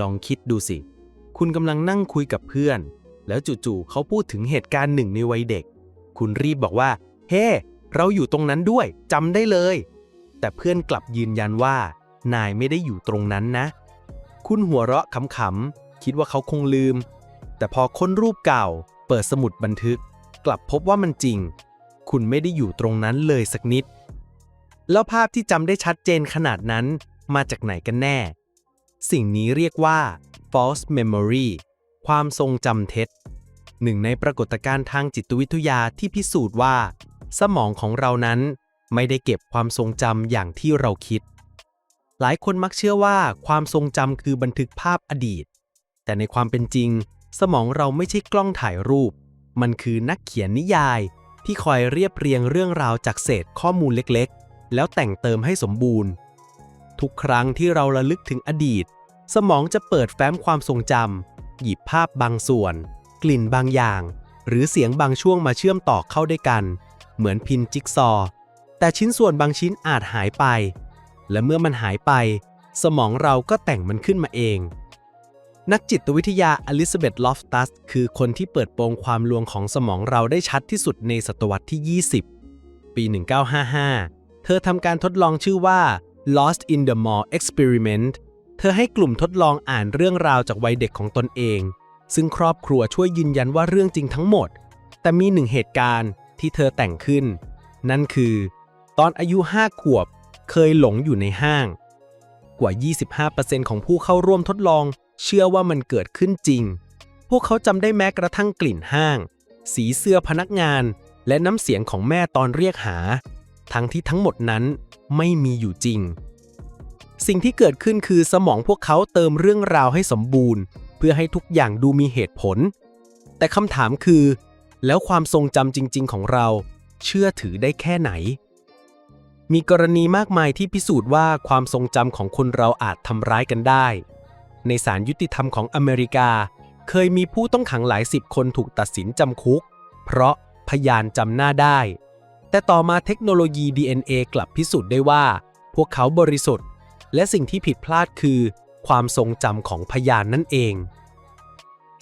ลองคิดดูสิ คุณกำลังนั่งคุยกับเพื่อน แล้วจู่ๆเขาพูดถึงเหตุการณ์หนึ่งในวัยเด็ก คุณรีบบอกว่า เฮ้เราอยู่ตรงนั้นด้วยจำได้เลย แต่เพื่อนกลับยืนยันว่า นายไม่ได้อยู่ตรงนั้นนะ คุณหัวเราะขำๆ คิดว่าเขาคงลืม แต่พอค้นรูปเก่า เปิดสมุดบันทึก กลับพบว่ามันจริง คุณไม่ได้อยู่ตรงนั้นเลยสักนิด แล้วภาพที่จำได้ชัดเจนขนาดนั้นมาจากไหนกันแน่ สิ่งนี้เรียกว่า false memory ความทรงจำเท็จ หนึ่งในปรากฏการณ์ทางจิตวิทยาที่พิสูจน์ว่า สมองของเรานั้นไม่ได้เก็บความทรงจำอย่างที่เราคิด หลายคนมักเชื่อว่าความทรงจำคือบันทึกภาพอดีต แต่ในความเป็นจริง สมองเราไม่ใช่กล้องถ่ายรูป มันคือนักเขียนนิยาย ที่คอยเรียบเรียงเรื่องราวจากเศษข้อมูลเล็กๆ แล้วแต่งเติมให้สมบูรณ์ ทุกครั้งที่เราระลึกถึงอดีต สมองจะเปิดแฟ้มความทรงจำหยิบภาพบางส่วน กลิ่นบางอย่าง หรือเสียงบางช่วงมาเชื่อมต่อเข้าด้วยกัน เหมือนพินจิ๊กซอ แต่ชิ้นส่วนบางชิ้นอาจหายไป และเมื่อมันหายไป สมองเราก็แต่งมันขึ้นมาเอง นักจิตวิทยาอลิซาเบธลอฟตัส คือคนที่เปิดโปงความลวงของสมองเราได้ชัดที่สุดในศตวรรษที่ 20 ปี 1955 เธอทำการทดลองชื่อว่า Lost in the Mall Experiment เธอให้กลุ่มทดลองอ่านเรื่องราวจากวัยเด็กของตนเอง ซึ่งครอบครัวช่วยยืนยันว่าเรื่องจริงทั้งหมด แต่มีหนึ่งเหตุการณ์ที่เธอแต่งขึ้น นั่นคือ ตอนอายุ 5 ขวบเคยหลงอยู่ในห้าง กว่า 25%ของผู้เข้าร่วมทดลอง เชื่อว่ามันเกิดขึ้นจริง พวกเขาจำได้แม้กระทั่งกลิ่นห้าง สีเสื้อพนักงาน และน้ำเสียงของแม่ตอนเรียกหา ทั้งที่ทั้งหมดนั้นไม่มีอยู่จริง สิ่งที่เกิดขึ้นคือสมองพวกเขาเติมเรื่องราวให้สมบูรณ์ เพื่อให้ทุกอย่างดูมีเหตุผล แต่คำถามคือ แล้วความทรงจำจริง ๆ ของเรา เชื่อถือได้แค่ไหน มีกรณีมากมายที่พิสูจน์ว่าความทรงจำของคนเราอาจทำร้ายกันได้ ในศาลยุติธรรมของอเมริกา เคยมีผู้ต้องขังหลายสิบคนถูกตัดสินจำคุก เพราะพยานจำหน้าได้ แต่ต่อมาเทคโนโลยี DNA กลับพิสูจน์ได้ว่า พวกเขาบริสุทธิ์ และสิ่งที่ผิดพลาดคือ ความทรงจำของพยานนั่นเอง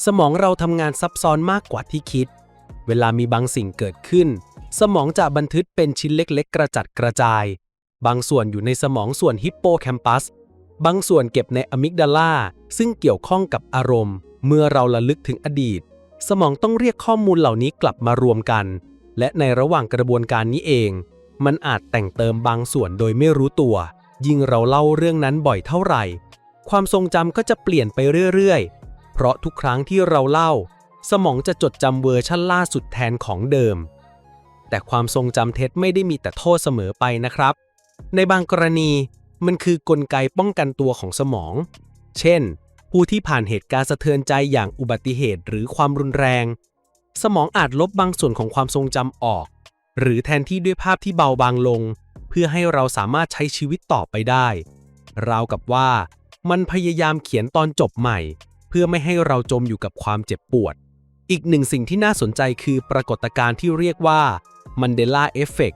สมองเราทำงานซับซ้อนมากกว่าที่คิด เวลามีบางสิ่งเกิดขึ้น สมองจะบันทึกเป็นชิ้นเล็กๆ กระจัดกระจาย บางส่วนอยู่ในสมองส่วนฮิปโปแคมปัส บางส่วนเก็บในอะมิกดาลา ซึ่งเกี่ยวข้องกับอารมณ์ เมื่อเราระลึกถึงอดีต สมองต้องเรียกข้อมูลเหล่านี้กลับมารวมกัน และในระหว่างกระบวนการนี้เอง มันอาจแต่งเติมบางส่วนโดยไม่รู้ตัว ยิ่งเราเล่าเรื่องนั้นบ่อยเท่าไหร่ ความทรงจำก็จะเปลี่ยนไปเรื่อยๆ เพราะทุกครั้งที่เราเล่า สมองจะจดจำเวอร์ชั่นล่าสุดแทนของเดิม แต่ความทรงจำเท็จไม่ได้มีแต่โทษเสมอไปนะครับ ในบางกรณีมันคือกลไกป้องกันตัวของสมอง เช่น ผู้ที่ผ่านเหตุการณ์สะเทือนใจอย่างอุบัติเหตุหรือความรุนแรง สมองอาจลบบางส่วนของความทรงจำออก หรือแทนที่ด้วยภาพที่เบาบางลง เพื่อให้เราสามารถใช้ชีวิตต่อไปได้ ราวกับว่า มันพยายามเขียนตอนจบใหม่ เพื่อไม่ให้เราจมอยู่กับความเจ็บปวด อีกหนึ่งสิ่งที่น่าสนใจคือปรากฏการณ์ที่เรียกว่า มันเดลาเอฟเฟก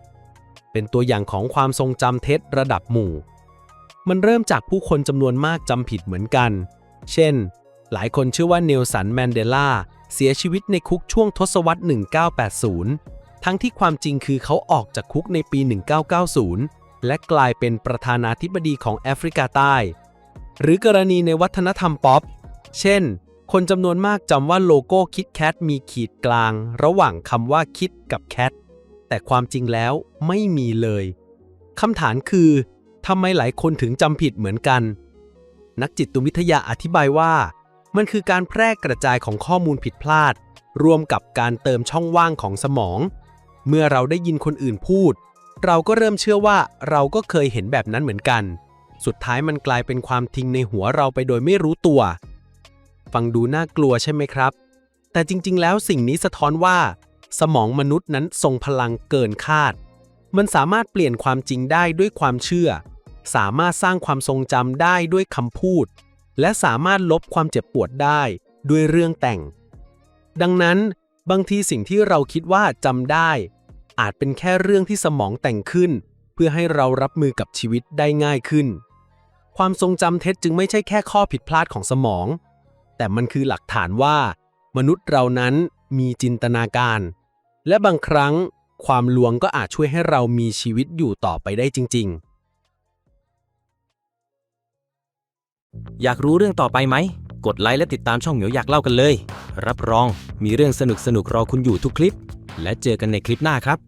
เป็นตัวอย่างของความทรงจำเท็จระดับหมู่ มันเริ่มจากผู้คนจำนวนมากจำผิดเหมือนกัน เช่น หลายคนเชื่อว่าเนลสันแมนเดลาเสียชีวิตในคุกช่วงทศวรรษ 1980 ทั้งที่ความจริงคือเขาออกจากคุกในปี 1990 และกลายเป็นประธานาธิบดีของแอฟริกาใต้ หรือกรณีในวัฒนธรรมป๊อป เช่น คนจำนวนมากจำว่าโลโก้คิดแคทมีขีดกลาง ระหว่างคำว่าคิดกับแคท แต่ความจริงแล้วไม่มีเลยคำถามคือทำไมหลายคนถึงจำผิดเหมือนกัน นักจิตวิทยาอธิบายว่า มันคือการแพร่กระจายของข้อมูลผิดพลาด รวมกับการเติมช่องว่างของสมอง เมื่อเราได้ยินคนอื่นพูด เราก็เริ่มเชื่อว่าเราก็เคยเห็นแบบนั้นเหมือนกัน สุดท้ายมันกลายเป็นความทิ้งในหัวเราไปโดยไม่รู้ตัว ฟังดูน่ากลัวใช่ไหมครับ แต่จริง ๆ แล้วสิ่งนี้สะท้อนว่า สมองมนุษย์นั้นทรงพลังเกินคาด มันสามารถเปลี่ยนความจริงได้ด้วยความเชื่อ สามารถสร้างความทรงจำได้ด้วยคำพูด และสามารถลบความเจ็บปวดได้ด้วยเรื่องแต่ง ดังนั้นบางทีสิ่งที่เราคิดว่าจำได้ อาจเป็นแค่เรื่องที่สมองแต่งขึ้น เพื่อให้เรารับมือกับชีวิตได้ง่ายขึ้น ความทรงจำเท็จจึงไม่ใช่แค่ข้อผิดพลาดของสมอง แต่มันคือหลักฐานว่า มนุษย์เรานั้นมีจินตนาการ และบางครั้งความลวงก็อาจช่วยให้เรามีชีวิตอยู่ต่อไปได้จริง ๆ อยากรู้เรื่องต่อไปไหม กดไลค์และติดตามช่องเหมียวอยากเล่ากันเลย รับรองมีเรื่องสนุกๆรอคุณอยู่ทุกคลิป และเจอกันในคลิปหน้าครับ